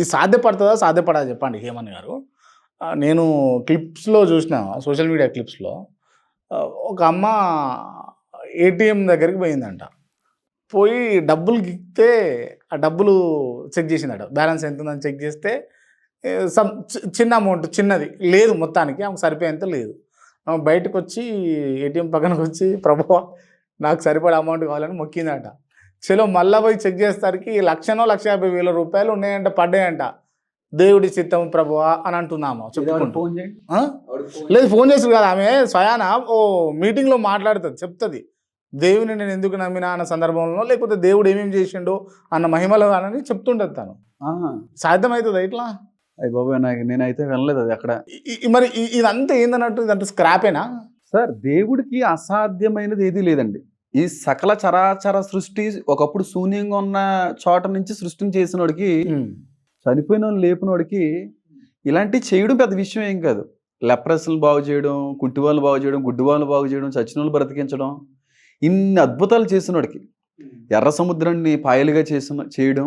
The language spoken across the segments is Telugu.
ఇది సాధ్యపడుతుందా సాధ్యపడదా చెప్పండి హేమన్ గారు. నేను క్లిప్స్లో చూసిన సోషల్ మీడియా క్లిప్స్లో ఒక అమ్మ ఏటీఎం దగ్గరికి పోయిందంట. పోయి డబ్బులు గిక్తే ఆ డబ్బులు చెక్ చేసిందట. బ్యాలెన్స్ ఎంత ఉందని చెక్ చేస్తే సమ్ చి- చిన్న అమౌంట్ చిన్నది. లేదు మొత్తానికి ఆమెకు సరిపోయేంత లేదు. ఆమె బయటకు వచ్చి ఏటీఎం పక్కనకు వచ్చి ప్రభావ నాకు సరిపడే అమౌంట్ కావాలని మొక్కిందట. చలో మళ్ళా పోయి చెక్ చేసేసరికి లక్షనో లక్ష యాభై వేల రూపాయలు ఉన్నాయంట పడ్డాయంట. దేవుడి చిత్తం ప్రభువా అని అంటున్నాము. చెప్పుకుంటూ? లేదు ఫోన్ చేసి కదా ఆమె. స్వయాన? ఓ మీటింగ్లో మాట్లాడుతుంది చెప్తుంది. దేవుని నేను ఎందుకు నమ్మినా? అన్న సందర్భంలో లేకపోతే దేవుడు ఏమేమి చేసిండో అన్న మహిమలో అని చెప్తుంటది తను. ఆహా. సాధ్యమవుతుంది ఇట్లా? అయ్య బాబు నాకు నేనైతే వినలేదు అది అక్కడ. మరి ఇదంతా ఏందన్నట్టు ఇదంతా స్క్రాపేనా సార్ దేవుడికి అసాధ్యమైనది ఏదీ లేదండి. ఈ సకల చరాచర సృష్టి ఒకప్పుడు శూన్యంగా ఉన్న చోట నుంచి సృష్టిని చేసినోడికి చనిపోయిన లేపినోడికి ఇలాంటివి చేయడం పెద్ద విషయం ఏం కాదు. లెప్రస్లు బాగు చేయడం కుంటి వాళ్ళు బాగు చేయడం గుడ్డి వాళ్ళు బాగు చేయడం చచ్చిన వాళ్ళు బ్రతికించడం ఇన్ని అద్భుతాలు చేసినోడికి ఎర్ర సముద్రాన్ని పాయలుగా చేసిన చేయడం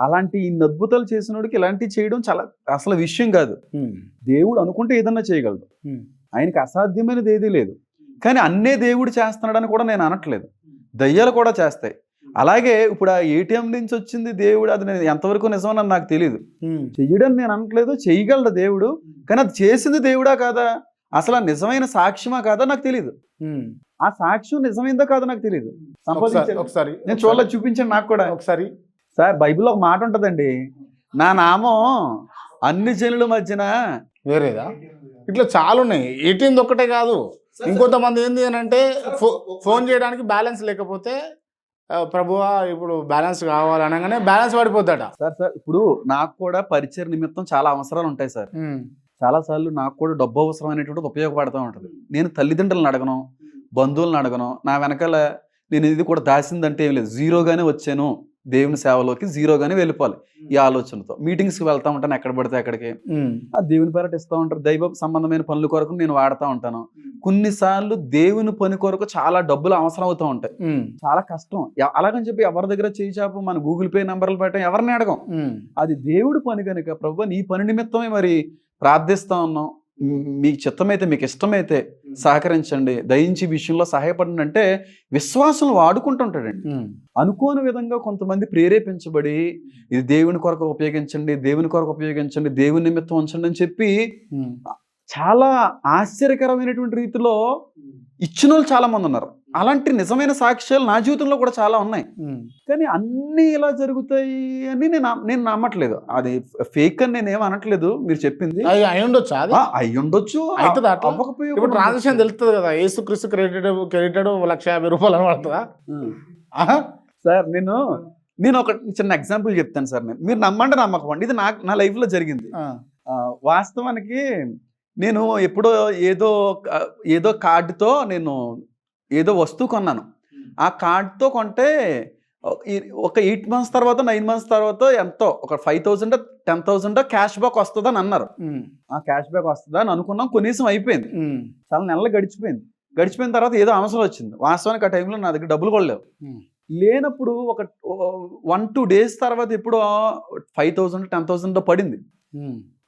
అలాంటి ఇన్ని అద్భుతాలు చేసినోడికి ఇలాంటివి చేయడం చాలా అసలు విషయం కాదు. దేవుడు అనుకుంటే ఏదన్నా చేయగలడు. ఆయనకి అసాధ్యమైనది ఏదీ లేదు. కానీ అన్నే దేవుడు చేస్తున్నాడని కూడా నేను అనట్లేదు. దయ్యాలు కూడా చేస్తాయి. అలాగే ఇప్పుడు ఆ ఏటీఎం నుంచి వచ్చింది దేవుడు అది నేను ఎంతవరకు నిజమని నాకు తెలియదు చెయ్యడం నేను అనట్లేదు చేయగలడు దేవుడు కానీ అది చేసింది దేవుడా కాదా? అసలు నిజమైన సాక్ష్యమా కాదా నాకు తెలియదు ఆ సాక్ష్యం నిజమైందో కాదో నాకు తెలియదు ఒకసారి నేను చూడలేదు చూపించండి నాకు కూడా. ఒకసారి. సార్ బైబిల్లో ఒక మాట ఉంటుందండి. నా నామం అన్ని జనుల మధ్యన వేరేదా? ఇట్లా చాలా ఉన్నాయి. ఏటీఎం ఒక్కటే కాదు. ఇంకొంతమంది ఏంది అని అంటే ఫో- ఫోన్ చేయడానికి బ్యాలెన్స్ లేకపోతే ప్రభువా ఇప్పుడు బ్యాలెన్స్ కావాలి అనగానే బ్యాలెన్స్ పడిపోద్దట. సార్ సార్ ఇప్పుడు నాకు కూడా పరిచయ నిమిత్తం చాలా అవసరాలు ఉంటాయి సార్. చాలా సార్లు నాకు కూడా డబ్బు అవసరం అనేటువంటిది ఉపయోగపడుతూ ఉంటుంది. నేను తల్లిదండ్రులను అడగను బంధువులను అడగను నా వెనకాల నేను ఇది కూడా దాసిందంటే ఏం లేదు. జీరోగానే వచ్చాను దేవుని సేవలోకి జీరోగానే వెళ్ళిపోవాలి ఈ ఆలోచనతో. మీటింగ్స్కి వెళ్తా ఉంటాను ఎక్కడ పడితే అక్కడికి. ఆ దేవుని పేరట ఇస్తూ ఉంటారు. దైవ సంబంధమైన పనుల కొరకు నేను వాడుతూ ఉంటాను. కొన్నిసార్లు దేవుని పని కొరకు చాలా డబ్బులు అవసరం అవుతూ ఉంటాయి. చాలా కష్టం. అలాగని చెప్పి ఎవరి దగ్గర చేయి చాపు మన గూగుల్ పే నెంబర్లు పెట్టడం ఎవరిని అడగం. అది దేవుడి పని కనుక ప్రభు నీ పని నిమిత్తమే మరి ప్రార్థిస్తా ఉన్నాం. మ్, మీకు చిత్తమైతే మీకు ఇష్టమైతే సహకరించండి. దయించి విషయంలో సహాయపడండి అంటే విశ్వాసం వాడుకుంటుంటాడండి అనుకోని విధంగా కొంతమంది ప్రేరేపించబడి ఇది దేవుని కొరకు ఉపయోగించండి దేవుని కొరకు ఉపయోగించండి దేవుని నిమిత్తం ఉంచండి అని చెప్పి చాలా ఆశ్చర్యకరమైనటువంటి రీతిలో ఇచ్చిన వాళ్ళు చాలా మంది ఉన్నారు అలాంటి నిజమైన సాక్ష్యాలు నా జీవితంలో కూడా చాలా ఉన్నాయి. కానీ అన్నీ ఇలా జరుగుతాయి అని నేను నేను నమ్మట్లేదు. అది ఫేక్ అని నేను ఏం అనట్లేదు. మీరు చెప్పింది. అవి అయి ఉండొచ్చా అయి ఉండొచ్చు. ఇప్పుడు ట్రాన్సాక్షన్. తెలుస్తుంది కదా. ఏసు క్రిస్తు క్రెడిట్ క్రెడిటెడ్ లక్ష యాభై రూపాయలు అని పడుతుందా. సార్ నేను నేను ఒక చిన్న ఎగ్జాంపుల్ చెప్తాను సార్ నేను. మీరు నమ్మండి నమ్మకండి ఇది నా నా లైఫ్లో జరిగింది. వాస్తవానికి నేను ఎప్పుడో ఏదో ఏదో కార్డుతో నేను ఏదో వస్తువు కొన్నాను. ఆ కార్డుతో కొంటే ఒక- ఎయిట్ మంత్స్ తర్వాత నైన్ మంత్స్ తర్వాత ఎంతో ఒక five thousand ten thousand cash back వస్తుందని అన్నారు. ఉమ్. ఆ క్యాష్ బ్యాక్ వస్తుందా అని అనుకున్నాం. కొన్నిసం అయిపోయింది. చాలా నెలలు గడిచిపోయింది. గడిచిపోయిన తర్వాత ఏదో అవసరం వచ్చింది. వాస్తవానికి ఆ టైంలో నా దగ్గర డబ్బులు కూడా లేవు. లేనప్పుడు ఒక వన్ టూ డేస్ తర్వాత ఎప్పుడు ఫైవ్ థౌసండ్ టెన్ థౌసండ్ పడింది.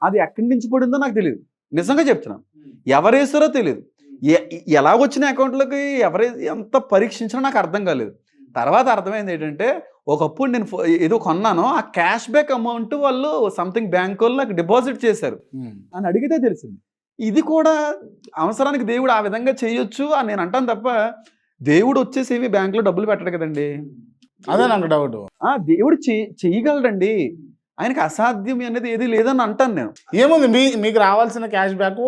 అది ఎక్కడి నుంచి పడిందో నాకు తెలియదు నిజంగా చెప్తున్నాను. ఎవరు వేస్తారో తెలియదు ఎ- ఎలా వచ్చిన అకౌంట్లోకి ఎవరు ఎంత పరీక్షించినా నాకు అర్థం కాలేదు. తర్వాత అర్థమైంది ఏంటంటే ఒకప్పుడు నేను ఏదో కొన్నాను ఆ క్యాష్ బ్యాక్ అమౌంట్ వాళ్ళు సంథింగ్ బ్యాంక్ వాళ్ళు నాకు డిపాజిట్ చేశారు. అని అడిగితే తెలిసింది. ఇది కూడా అవసరానికి దేవుడు ఆ విధంగా చేయొచ్చు అని నేను అంటాను తప్ప దేవుడు వచ్చేసి ఏమి బ్యాంకులో డబ్బులు పెట్టడు కదండి. అదే నాకు డౌట్. ఆ దేవుడు చెయ్యగలడండి. ఆయనకి అసాధ్యం అనేది ఏది లేదని అంటాను నేను. ఏముంది? మీ మీకు రావాల్సిన క్యాష్ బ్యాక్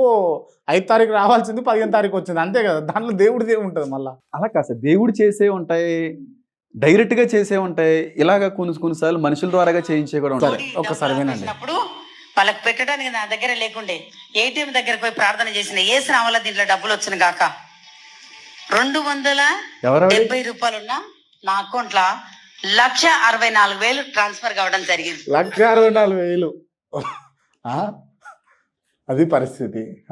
ఐదు తారీఖు రావాల్సింది పదిహేను తారీఖు వచ్చింది. అంతే కదా? దాంట్లో దేవుడిది ఉంటుంది మళ్ళా. అలా కాదు దేవుడు చేసే ఉంటాయి డైరెక్ట్గా చేసే ఉంటాయి ఇలాగ కొన్ని కొన్నిసార్లు మనుషుల ద్వారాగా చేయించే కూడా ఉంటాయి. సరే ఒక్కసారి వినండి. వాళ్ళకి పెట్టడానికి నా దగ్గర లేకుండే ఏటీఎం దగ్గరకు పోయి ప్రార్థన చేసిన ఏసిన వల్ల దీంట్లో డబ్బులు వచ్చిన గాక? రెండు వందల డెబ్బై రూపాయలున్న నా అకౌంట్లో లక్ష అరవై నాలుగు వేలు ట్రాన్స్ఫర్ కావడం జరిగింది. లక్ష అరవై నాలుగు వేలు. ఆ? అది పరిస్థితి.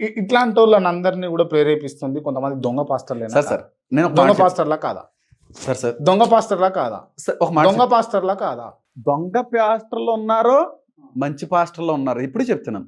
ఇట్లాంటి వాళ్ళని అందరినీ కూడా ప్రేరేపిస్తుంది కొంతమంది దొంగ పాస్టర్లు సార్ సార్ నేను దొంగ. పాస్టర్లా కాదా? Sir sir. దొంగ పాస్టర్లా కాదా? సార్, ఒక మాట దొంగ పాస్టర్లా కాదా? దొంగ పాస్టర్లు ఉన్నారో మంచి పాస్టర్లు ఉన్నారు. ఇప్పుడు చెప్తున్నాను.